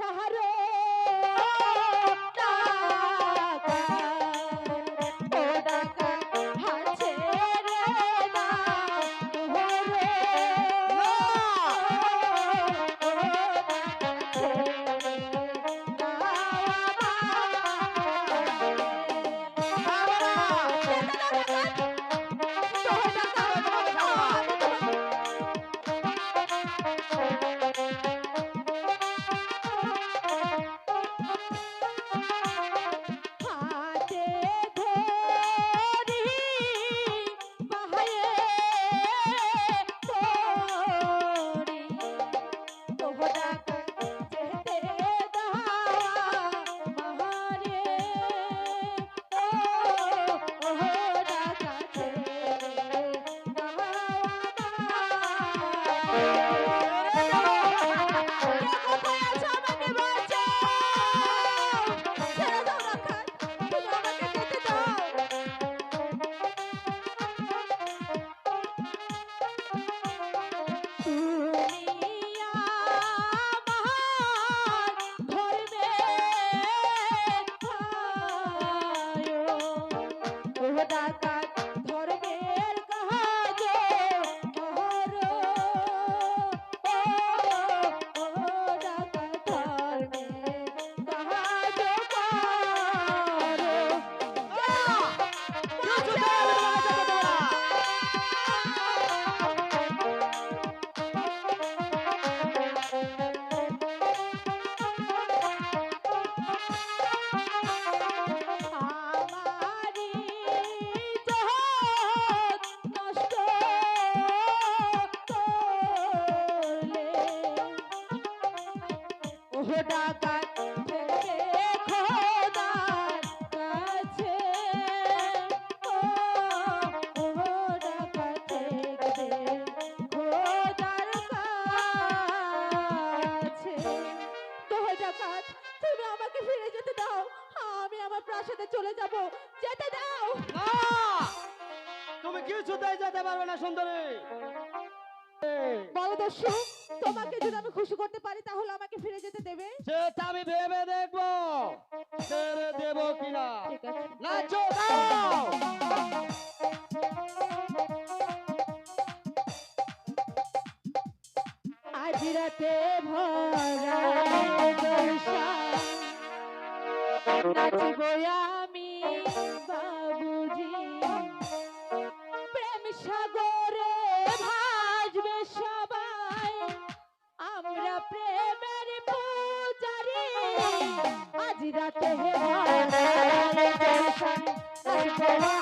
Chaharo. Oh! ডাকাত ধর্মের করলে ওহ ডাকাত, তুমি আমাকে ফিরে যেতে দাও। আমি আমার প্রাসাদে চলে যাব। যেতে দাও। না! তুমি কিছুতেই যেতে পারবে না, সুন্দরী। বলদস্যু তোমাকে যদি আমি খুশি করতে পারি তাহলে আমাকে ফিরে যেতে দেবে? সেটা আমি ভেবে দেখব। ছেড়ে দেবো কিনা? নাচো আজ রাতে ভরা নাচব আমি বাবুজি জলসা নাচব